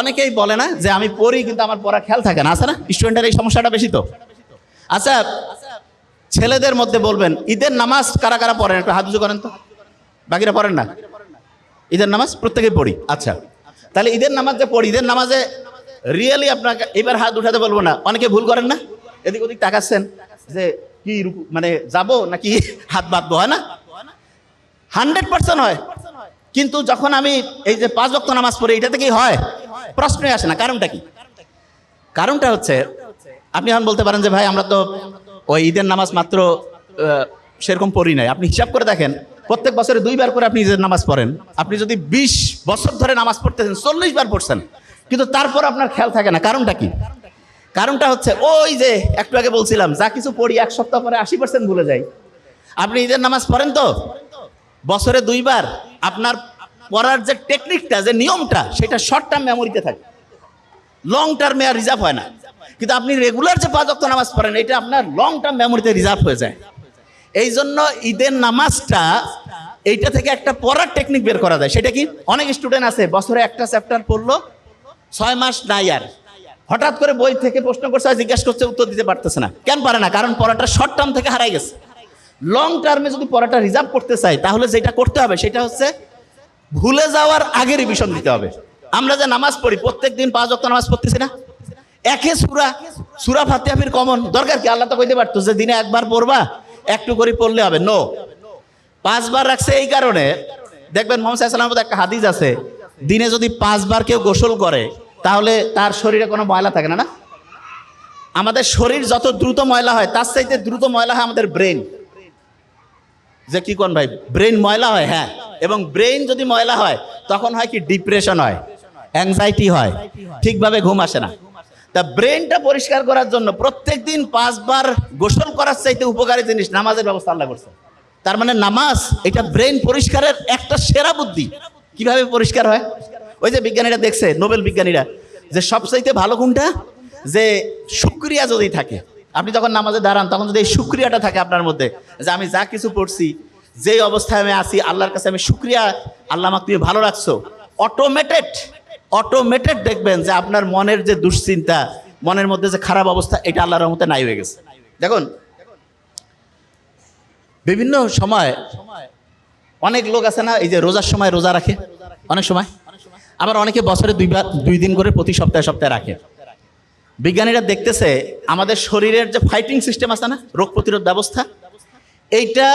অনেকেই বলে না যে আমি পড়ি, কিন্তু আমার পড়া খেয়াল থাকে না। আছে না? স্টুডেন্টের এই সমস্যাটা বেশি তো? আচ্ছা ছেলেদের মধ্যে বলবেন, ঈদের নামাজ কারা কারা পড়েন? একটু হাত করেন তো। বাকিরা পড়েন না? ঈদের নামাজ প্রত্যেকেই পড়ি। আচ্ছা তাহলে ঈদের নামাজ যে পড়ি, ঈদের নামাজে রিয়েলি আপনাকে এবার হাত উঠাতে বলব না। অনেকে ভুল করেন না? এদিক ওদিক তাকাচ্ছেন যে কি মানে যাব নাকি হাত বাঁধবো, হয় না? হান্ড্রেড পার্সেন্ট হয়। কিন্তু যখন আমি এই যে পাঁচ বক্ত নামাজ পড়ি, এটাতে কি হয়? প্রশ্নই আসে না, কারণটা কি? কারণটা হচ্ছে, আপনি এখন বলতে পারেন যে ভাই আমরা তো ওই ঈদের নামাজ মাত্র সেরকম পড়ি নাই। আপনি হিসাব করে দেখেন, প্রত্যেক বছরে দুইবার করে আপনি ঈদের নামাজ পড়েন। আপনি যদি বিশ বছর ধরে নামাজ পড়তেছেন, চল্লিশ বার পড়ছেন, কিন্তু তারপর আপনার খেয়াল থাকে না, কারণটা কি? কারণটা হচ্ছে ওই যে, একটু আগে বলছিলাম, যা কিছু পড়ি এক সপ্তাহ পরে আশি পার্সেন্ট ভুলে যাই। আপনি ঈদের নামাজ পড়েন তো? বছরে দুইবার, আপনার পড়ার যে টেকনিকটা যে নিয়মটা, সেটা শর্ট টার্ম মেমোরিতে থাকে। লং টার্মে আর রিজার্ভ হয় না। কিন্তু আপনি রেগুলার যে পাঁচ অক্ট নামাজ পড়েন, এটা আপনার লং টার্ম মেমোরিতে রিজার্ভ হয়ে যায়। এই জন্য ঈদের নামাজটা, এইটা থেকে একটা পড়ার টেকনিক বের করা যায়। সেটা কি? অনেক স্টুডেন্ট আছে, বছরে একটা চ্যাপ্টার পড়ল, ছয় মাস নাই আর। হঠাৎ করে বই থেকে প্রশ্ন করছে, আর জিজ্ঞাসা করছে, উত্তর দিতে পারতেছে না। কেন পারে না? কারণ পড়াটা শর্ট টার্ম থেকে হারাই গেছে। লং টার্মে যদি পড়াটা রিজার্ভ করতে চাই তাহলে যেটা করতে হবে, সেটা হচ্ছে ভুলে যাওয়ার আগে রিভিশন দিতে হবে। আমরা যে নামাজ পড়ি, প্রত্যেক দিন পাঁচ অক্ট নামাজ পড়তেছি না? একে সুরা সুরা ফাতিহাফির কমন। দরকার কি? আল্লাহ তো কইতে পারতো যে দিনে একবার পড়বা, একটু করে পড়লে হবে। নো পাঁচবার রাখছে এই কারণে, দেখবেন মোহাম্মদ সাল্লামের একটা হাদিস আছে, দিনে যদি পাঁচবার কেউ গোসল করে, তাহলে তার শরীরে কোনো ময়লা থাকে না না? আমাদের শরীর যত দ্রুত ময়লা হয়, তার চাইতে দ্রুত ময়লা হয় আমাদের ব্রেন। যে কি কোন ভাই? ব্রেন ময়লা হয় হ্যাঁ। এবং ব্রেন যদি ময়লা হয়, তখন হয় কি? ডিপ্রেশন হয় অ্যাংজাইটি হয়, ঠিকভাবে ঘুম আসে না। তা ব্রেনটা পরিষ্কার করার জন্য প্রত্যেক দিন পাঁচবার গোসল করার চাইতে উপকারী জিনিস নামাজের ব্যবস্থা আল্লাহ করছে। তার মানে নামাজ, এটা ব্রেন পরিষ্কারের একটা সেরা বুদ্ধি। কীভাবে পরিষ্কার হয়? ওই যে বিজ্ঞানীরা দেখছে, নোবেল বিজ্ঞানীরা, যে সবচাইতে ভালো কোনটা? যে শুক্রিয়া যদি থাকে, আপনি যখন নামাজে দাঁড়ান, তখন যদি এই শুক্রিয়াটা থাকে আপনার মধ্যে, যে আমি যা কিছু পড়ছি যেই অবস্থায় আমি আছি, আল্লাহর কাছে আমি শুক্রিয়া। আল্লাহ আমাকে তুমি ভালো রাখছো। অটোমেটেড অটোমেটেড দেখবেন যে আপনার মনের যে দুশ্চিন্তা, মনের মধ্যে যে খারাপ অবস্থা, এটা আল্লাহর রহমতে নাই হয়ে গেছে। দেখুন, বিভিন্ন সময় অনেক লোক আছে না, এই যে রোজার সময় রোজা রাখে? অনেক সময়? আবার অনেকে বছরে দুইবার, দুই দিন করে প্রতি সপ্তাহে সপ্তাহে রাখে। বিজ্ঞানীরা দেখতেছে, আমাদের শরীরের যে ফাইটিং সিস্টেম আছে না, রোগ প্রতিরোধ ব্যবস্থা, এইটা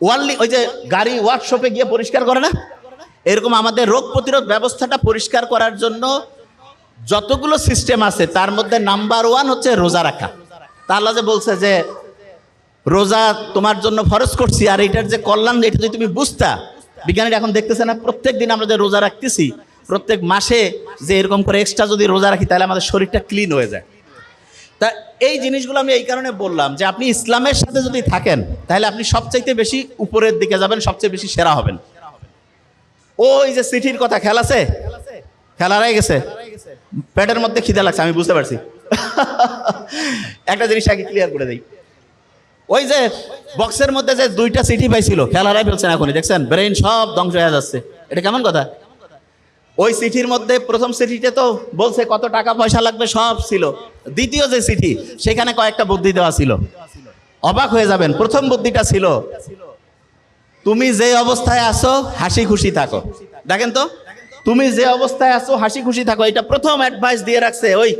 ওয়ার্লি ওই যে গাড়ি ওয়ার্কশপে গিয়ে পরিষ্কার করে না? এরকম আমাদের রোগ প্রতিরোধ ব্যবস্থাটা পরিষ্কার করার জন্য যতগুলো সিস্টেম আছে, তার মধ্যে নাম্বার ওয়ান হচ্ছে রোজা রাখা। তা আল্লাহ যে বলছে যে, রোজা তোমার জন্য ফরজ করছি, আর এটার যে কল্যাণ, এটা যদি তুমি বুঝতা। বিজ্ঞানীরা এখন দেখতেছে না, প্রত্যেক দিন আমরা যে রোজা রাখতেছি, প্রত্যেক মাসে যে এরকম করে এক্সট্রা যদি রোজা রাখি, তাহলে আমাদের শরীরটা ক্লিন হয়ে যায়। তা এই জিনিসগুলো আমি এই কারণে বললাম যে আপনি ইসলামের সাথে যদি থাকেন, তাহলে আপনি সবচাইতে বেশি উপরের দিকে যাবেন, সবচেয়ে বেশি সেরা হবেন। ওই যে চিঠির কথা খেল আছে? খেলারাই গেছে? পেটের মধ্যে খিদে লাগছে, আমি বুঝতে পারছি। একটা জিনিস আগে ক্লিয়ার করে দিই। ওই যে বক্সের মধ্যে যে দুইটা সিটি পাইছিল খেলারাই ফেলছেন এখনই, দেখছেন? ব্রেন সব ধ্বংস হয়ে যাচ্ছে। এটা কেমন কথা? ওই চিঠির মধ্যে প্রথম সিটিতে তো বলছে কত টাকা পয়সা লাগবে, সব ছিল। দ্বিতীয় যে চিঠি সেখানে কয়েকটা বুদ্ধি দেওয়া ছিল। অবাক হয়ে যাবেন, প্রথম বুদ্ধিটা ছিল, তুমি যে অবস্থায় আছো, হাসি খুশি থাকো। দেখেন তো, তুমি যে অবস্থায় আছো, হাসি খুশি থাকো। এটা প্রথম অ্যাডভাইস দিয়ে রাখছে, ওই,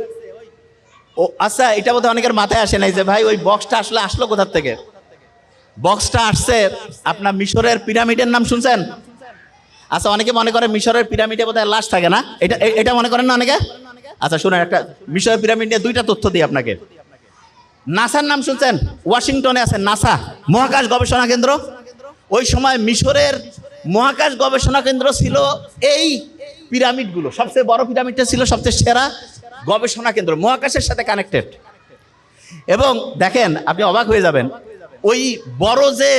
ও আচ্ছা এটা বোধহয় অনেকের মাথায় আসে নাই যে, ভাই, ওই বক্সটা আসলে আসলো কোথার থেকে? বক্সটা আসছে, আপনার মিশরের পিরামিডের নাম শুনছেন? আচ্ছা অনেকে মনে করে মিশরের পিরামিডে বোধহয় লাশ থাকে না? এটা এটা মনে করেন না অনেকে? আচ্ছা শুনেন, একটা মিশরের পিরামিড নিয়ে দুইটা তথ্য দিই আপনাকে। নাসার নাম শুনছেন? ওয়াশিংটনে আছে নাসা, মহাকাশ গবেষণা কেন্দ্র। ওই সময় মিশরের মহাকাশ গবেষণা কেন্দ্র ছিল এই পিরামিডগুলো। সবচেয়ে বড় পিরামিডটা ছিল সবচেয়ে সেরা গবেষণা কেন্দ্র, মহাকাশের সাথে কানেক্টেড এবং দেখেন, আপনি অবাক হয়ে যাবেন, ওই বড় যে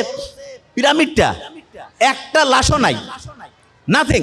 পিরামিডটা, একটা লাশও নাই নাথিং